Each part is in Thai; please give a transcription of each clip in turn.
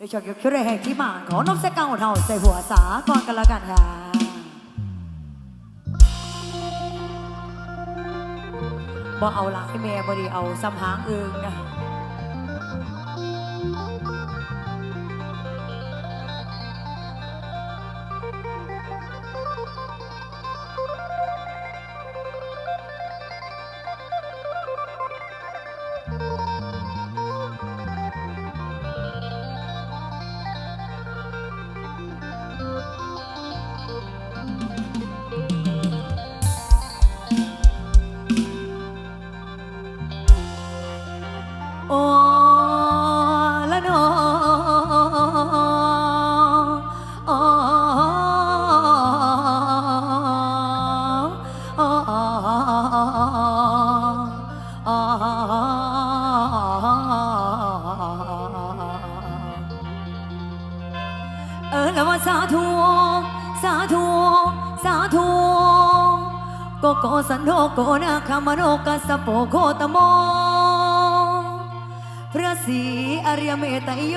โดยเฉพาะคิดแห่งที่มาของนกเสกเก่าเท่าใส่หัวสาก่อนกันละกันค่ะบ่เอาหลายแม่บ่ดีเอาซ้ำหางเอิงนะ เออแล้วว่าสาธุสาธุสาธุโกโกสันโดโกนาคามโนกัสสะโปโคตโมพระศรีอริยเมตโย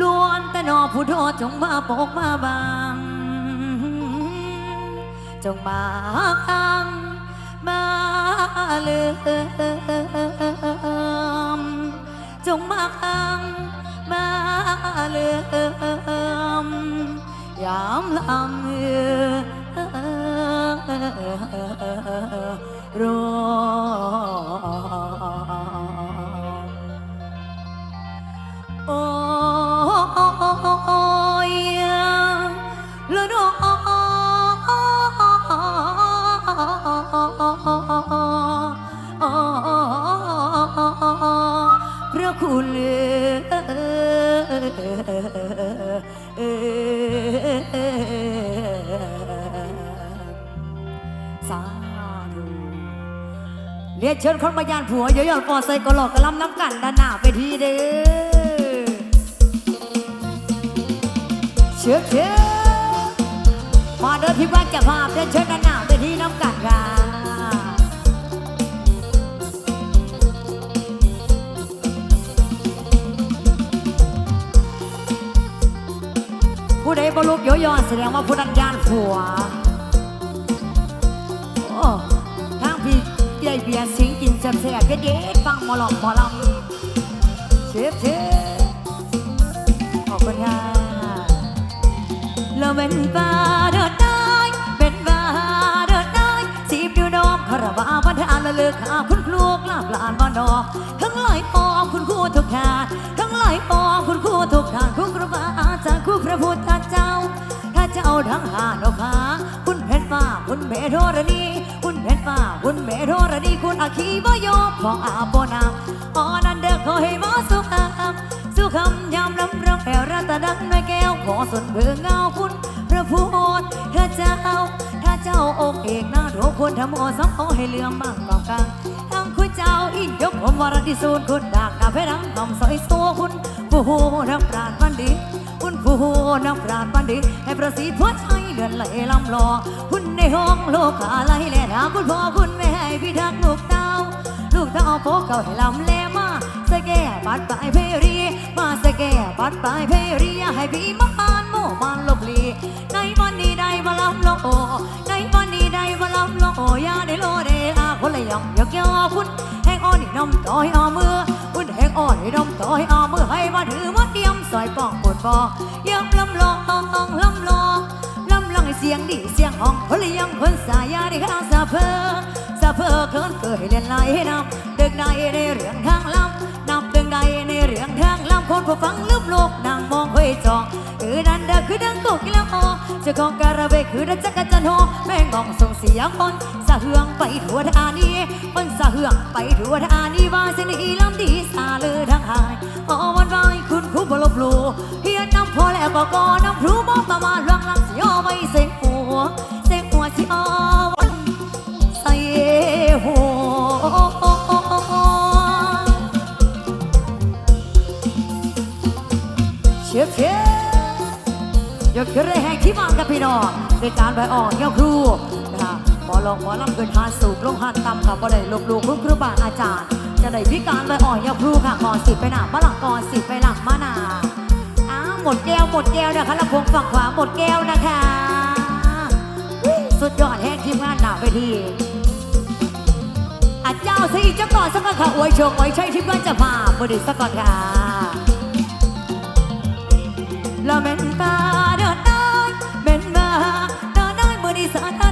ล้วนแต่นอผู้โทจงมาปกมาบังจงมาอัง ลืม จงมาอังมาเลือมยามลำเอือรอโเชิญคนมายานผัวเยอะๆฟอใส่กะหลอกกะลำน้ำกันด้านหน้าไปทีเด้อเชื่อเชื่อมาเดินที่บ้านจะภาพเดินเชิญด้านหน้าไปทีน้ำกันค่ะผู้ใดบรลุกโยยอนแสดงว่าผู้นั้นยานผัว เบียร์สิงกินแซ่บๆเด็ดฟังหมอลำหมอลำเชื่อเชื่อขอบคุณค่ะแล้วเป็นบาเดินได้เป็นบาเดินได้สีบอยู่ดอกคาราวาบันทานละเลือกขาคุณครูกลาบลานบ้านนอกทั้งหลายปองคุณครูทุกทานทั้งหลายปองคุณครูทุกทานคุณครูบาอาจารย์คุณพระพุทธเจ้า ถ้าเจ้าทั้งหานกขาคุณเพชรฟ้าคุณเมโทรณี เพชรฟ้าคุณเมโทรณีคุณอาคีบโยกของอาโปนามออนันเดอขอให้มาสุขามสุขำยามลำร้องแอวรัตดังในแก้วขอส่วนเบื่อเงาคุณ พระพุทธเจ้าถ้าเจ้าองค์เอกนาโถควรทำโอสองโอให้เหลื่อมบางกองกลางทั้งคุณเจ้าอินยกผมวรดิสูนคุณดากดาเพดังหอมสอยตัวคุณผู้นักปราชญ์บัณฑิตคุณผู้นักปราชญ์บัณฑิตให้ประสิทธิ์พัวชัย เลือนไหลลำลอคุณในห้องโลกาไหลแล่าคุณพ่อคุณแม่ให้พิทักษ์ลูกเต้า ลูกเต้าโปกเก่าให้ลำแลมาสแก่ปัดปลายเพรี มาสแก่ปัดปลายเพรียให้พี่มานโมมานลบลีในวันนี้ได้มาลำโลในวันนี้ได้มาลำโลอยาได้โลเดอาคนละยองยกยอคุณแหงอ่อนนี่น้ำต่อยเอามือคุณแหงอ่อนนี่น้ำต่อยเอามือให้มาถือมาเตรียมซอยป้องปวดบอยังลำลองลำลองลำลอง เสียงดีเสียงห้องคนละยังคนสายาได้ข้าวสะเพอสะเพอเคินเคยเล่นไหลนำเดึกในในเรื่องทางลำนำดึงในในเรื่องทางลำคนผู้ฟังลืมโลกนางมองเฮยจองเออนันเดคือดังกกกิลอเจ้าของการะเบคือดังจักรจันโฮแม่งองส่งเสียงคนสะเฮืองไปทั่วทานีคนสะเฮืองไปทั่วทานีว่าเสนีลำดีสาเลือทั้งหายอ๋อวันวายคุณ บลบลูเฮียน้ำพอแล้วก็กอน้ำพรูบอกประมาณลังลังสิอไว้เสียงหัวเสียงหัวสิอวันใส่หัวเชียบเชียบยกขึ้นเลยแห่งที่มังกับพี่น้องในการไปออกเงี้ยครูนะคะหมอลองหมอลำเกินทานสูบลงหันต่ำค่ะบ่ได้ลบลูกคุณครูบาอาจารย์ จะได้พิการไปออกเงี้ยครูค่ะก่อนสิไปหนามาหลังก่อนสิไปหลังมาหนาอ้าหมดแก้วหมดแก้วนะคะลำโพงฝั่งขวาหมดแก้วนะคะสุดยอดแห่งทีมงานหนาไปทีอาเจ้าสิเจ้าก่อนสักก่อนค่ะอวยชมอวยชัยที่เพื่อนจะพาบดีสักก่อนค่ะเราเป็นตาเดินได้เป็นมาเดินได้มือดีสารทา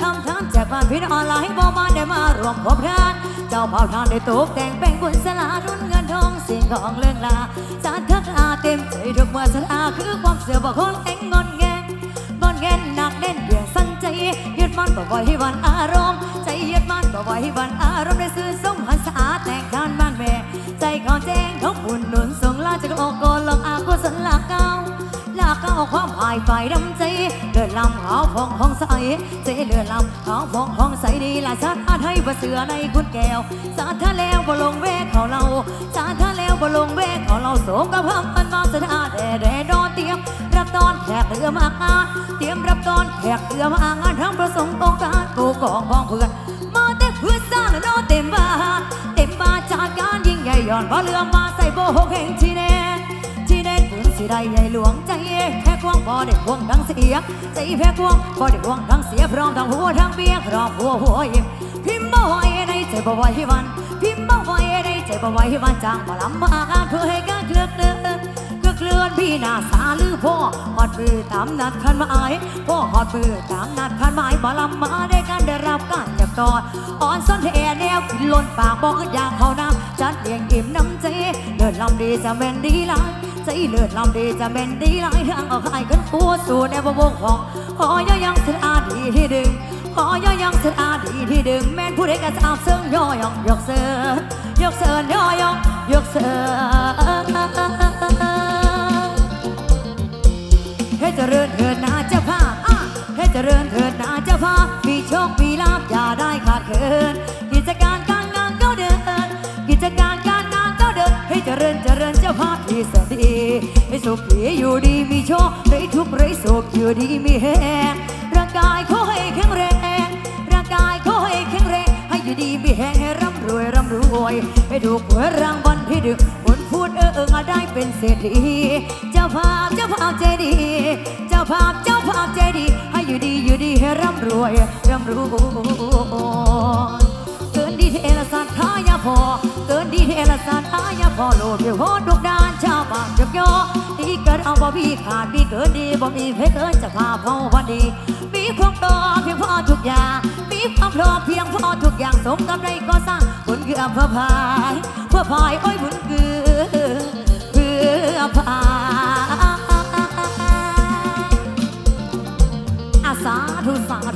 ทำทำแจกผ่านพี่น้องออนไลน์บอกมาได้มารวมพบทาน เจ้าเผ่าทานได้ตกแต่งเป็นบุญสลารุ่นเงินทองสิ่งของเรื่องลาสารทักอาเต็มใจทุกเมื่อสลาคือความเสื่อบอกคนแองงอนแงงอนแงนหนักแน่นเพียงสั้นใจยึดมันบ่ไว้ให้วันอารมณ์ใจยึดมันบ่ไว้ให้วันอารมณ์ได้ซื้อสมหันษาแต่งทานบ้านแม่ใจขอแจ้งท้องบุญหนุนส่งลาจากโอกโกลงอากุศลลาเก้าากเอาความหายไฟดำใจเดินลำหาพองห้องใสใจเลือนลำหาพองห้องใสดีละชาติให้ประเสือในคุณแก้วสาทะแล้วบ่ลงเวกเขาเราสาทะแล้วบ่ลงเวกเขาเราสมกับพำมันมาสถาแด่แด่ดอนเตรียมรับตอนแขกเรือมางานเตรียมรับตอนแขกเรือมางานทั้งประสงค์องค์การกูกองพ้องเพื่อนมาแต่เพื่อสร้างและโนเต็มบ้านเต็มบ้านจัดการยิ่งใหญ่ย้อนเพราะเรือมาใส่โบหกแห่งที่แน่ที่เด่นคุณ สิได้ใหญ่หลวงใจแค่ควงบ่ได้ควงทั้งเสียใจแพ้ควงบ่ได้ควงทั้งเสียพร้อมทั้งหัวทั้งเบี้ยพร้อมหัวหัวยิ้มพิมพ์บ่ไหวในใจบ่ไหวให้วัน พิมพ์บ่ไหวในใจบ่ไหวให้วันจางบ่ลำบากเพื่อให้การเคลือกเดินก็เคลื่อนพี่นาสาลือพ่อหอดปือตามนัดคันหมายพ่อหอดปือตามนัดคันหมายบ่ลำมาได้การได้รับการจับตอดอ่อนซ้อนเทแนวขึ้นล้นปากบอกอยากเข้าน้ำจัดเลี้ยงอิ่มน้ำใจเดินลำดีจะเป็นดีลาย ใจเลือดลำดีจะเป็นดีหลายทางเอาใครกันปัวสู่ในวงของขอย่อยังสอาดีที่ดึงขอย่อยังสอาดีที่ดึงแม่นผู้ใดก็สาวเซิงย่อยองยกเสือยกเสือย่อยองยกเสือ สนดีให้สุขดีอยู่ดีมีโชคไรทุกไรโศกอยู่ดีมีแหงร่างกายขอให้แข็งแรงร่างกายขอให้แข็งแรงให้อยู่ดีมีแหงให้ร่ำรวยร่ำรวยให้ถูกหวยรางวัลที่ดึกคนพูดเออเออได้เป็นเศรษฐีเจ้าภาพเจ้าภาพใจดี เจ้าภาพเจ้าภาพใจดี ให้อยู่ดีอยู่ดีให้ร่ำรวยร่ำรวย ดีเทลสันทายาพอ เกินดีเทลสันทายาพอโลดเพียวโหดทุกด้านชาวบ้านจับยอดีเกิดเอาบ่พี่ขาดพี่เกินดีบ่มีเพเกินจะพาพ่อวันดีมีความต่อเพียงพอทุกอย่างมีความพร้อมเพียงพอทุกอย่างสมกับได้ก็สร้างบุญคืออำเภอพายเพื่อพายโอ้ยบุญคือเพื่อพาย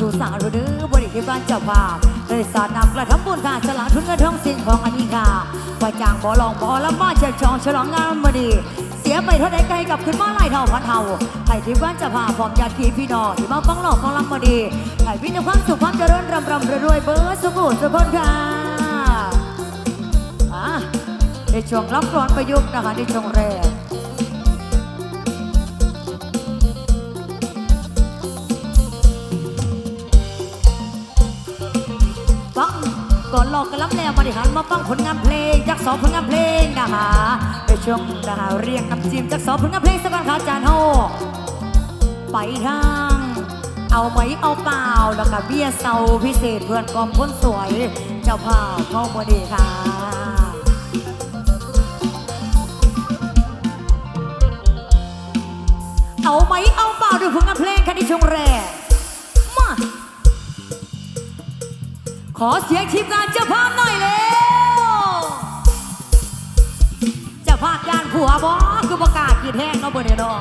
ธุสาธุสาธุเด้อบริที่บ้านเจ้าภาพเลยสาดนำกระทำบุญการฉลาดทุนเงินทองสิ้นของอันนี้ค่ะว่าจ้างบ่ลองบ่ละมาเชิญชองฉลองงานมดี เสียไปเท่าใดไกลกับขึ้นมาไล่เท่าพันเท่าให้ที่บ้านเจ้าภาพพร้อมญาติพี่น้องที่มาฟังหลอกฟังลำมดีให้พี่น้องความสุขความเจริญรำรำรวยเบอร์สุขุสุขคนค่ะอะในช่วงรับร้อนประยุกต์นะคะในช่วงแรก อนหลอกกันล้ำแล้วมาดิหันมาฟังผลงานเพลงจากสองผลงานเพลงนะคะไปชมนะคะเรียกน้ำจิ้มจากสองผลงานเพลงสักก่อนค่ะอาจารย์โฮไปทาง เอาไหมเอาเปล่าแล้วก็เบี้ยเซาพิเศษเพื่อนกอมคนสวย เจ้าภาพเข้าบดีค่ะเอาไหมเอาเปล่าด้วยผลงานเพลงค่ะที่ชงแรก อเสียงทีมงานเจ้าภาพหน่อยเร็วเจ้าภาพการผัวบอคือประกาศกีดแห้งเนาะเบอร์เดเนา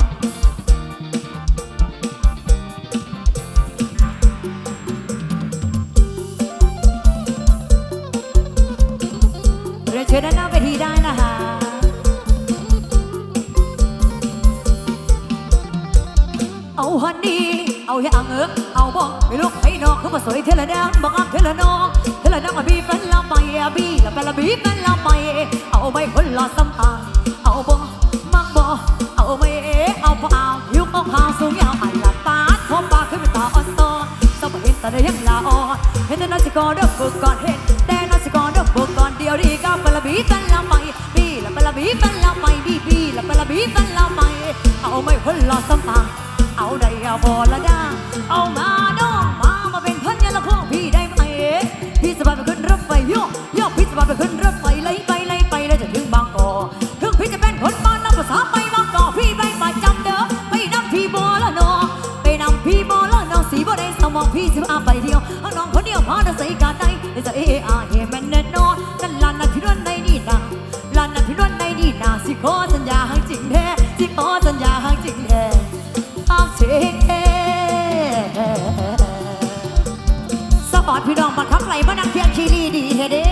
สวยเทละดังบอกอักเทละนองเทละดังมาบีเป็นละไปอะบีละเป็นละบีเป็นละไปเอาไม่คนละสำอางเอาบ่มักบ่เอาไม่เอาพอยุกเอาขาวสูงยาวอันละตาดพอปากขึ้นไปตาอ่อนตอสมัยเห็นแต่ได้ยังละอ่อนเห็นแต่นอสิกอเด้อฝึกก่อนเห็นแต่นอสิกอเด้อฝึกก่อนเดียวดีก็เป็นละบีเป็นละไปบีละเป็นละบีเป็นละไปบีบีละเป็นละบีเป็นละไปเอาไม่พ้นลอดสมังเอาได้เอาบอละด้าเอามา ไหลมานักเพียงชีรีดีเฮเด้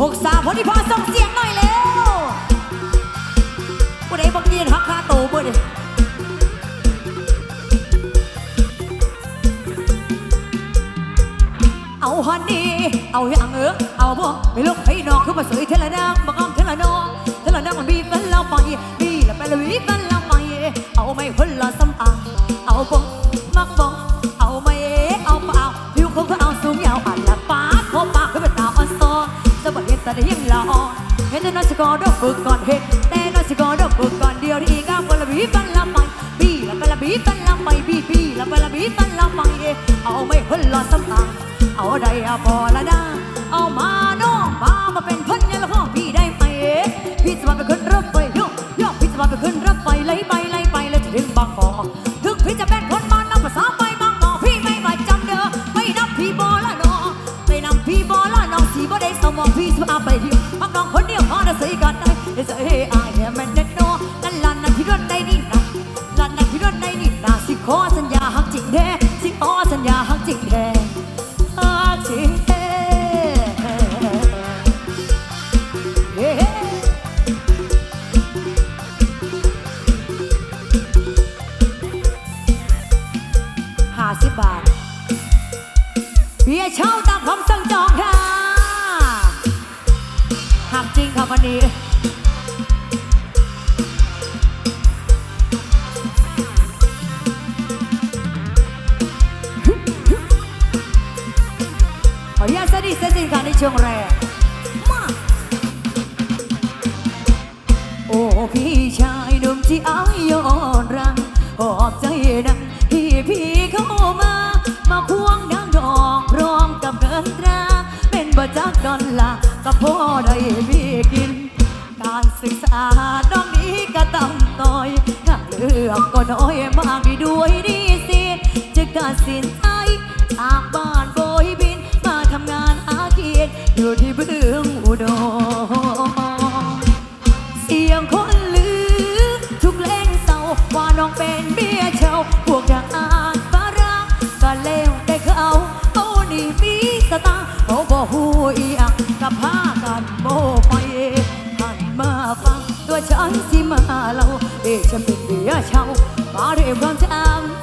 หกสามพอดีพอส่งเสียงหน่อยเร็วผู้ใดบอกเรียนฮักคาโตเบ่เด้เอาฮันนี่เอาอย่างเออเอาบ่ไม่ลุกให้นองคือมาสวยเทละนางบังอ้อมเทละนองเทละนางมันบีกันเราไปบีละไปละบีกันเราไปเอาไม่พ้นละสำอางเอาบ่ น้อยสกอดอกฝึกก่อนเห็นแต่น้อยสกอดอกฝึกก่อนเดียวที่ก้าวคนลบีกันละไปบีละไปลบีกันละไปบีบีละไปลบีกันละไปเอาไม่หุ่นลอสำอางเอาได้อะพอละได้ สิบบาท เบียร์เช่าตามคำสั่งจองค่ะหักจริงค่ะวันนี้ขออนุญาตสนิทสนิทกันในช่วงแรกมาโอ้พี่ชายหนุ่มที่อายยอดรังหอบใจดัง เสียงคนลือ ทุกเลงเศร้าว่าน้องเป็นเบียเช่าพวกทางอ่านฝรั่งก็เลวได้เขาเอานี่มีสตางเขาบอกหูอีอักกับพากันโบไปหันมาฟังตัวฉันที่มาเล่าเด็กฉันเป็นเบียเช่ามาเรียกความจำ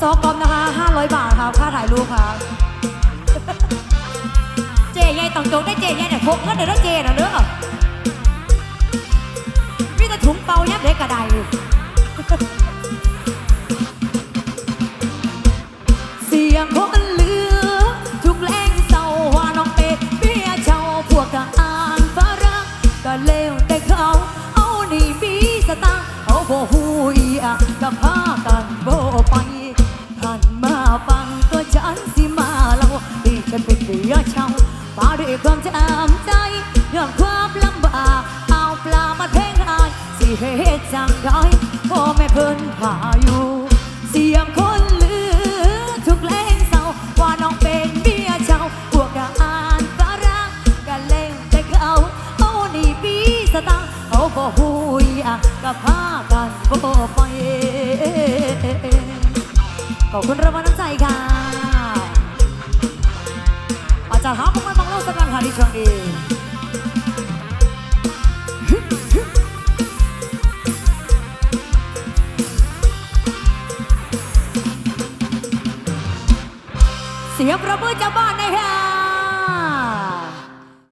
ซอกอมนะคะ 500 บาทครับค่าถ่ายรูปครับ เจยายต้องโจกได้เจยายเนี่ยพกเงินเดี๋ยวเด้อเจนะเด้อมีแต่ถุงเป่ายับเด็กกระไดเสียงคนเลือทุกแรงเศร้าว่าน้องเป็ดเบี้ยเช่าพวกทหารฝรั่งก็เลวแต่เขา เอานี่มีสตางค์เขาบ่หูอีอะก็พากันโบไป สตางเขาบ่หูยอะก็พากันบ่ไปขอบคุณรางวัลน้ำใจค่ะอาจารย์หาประมาณบางโลกสักการค่ะที่ช่วงนี้เสียงประมือจะ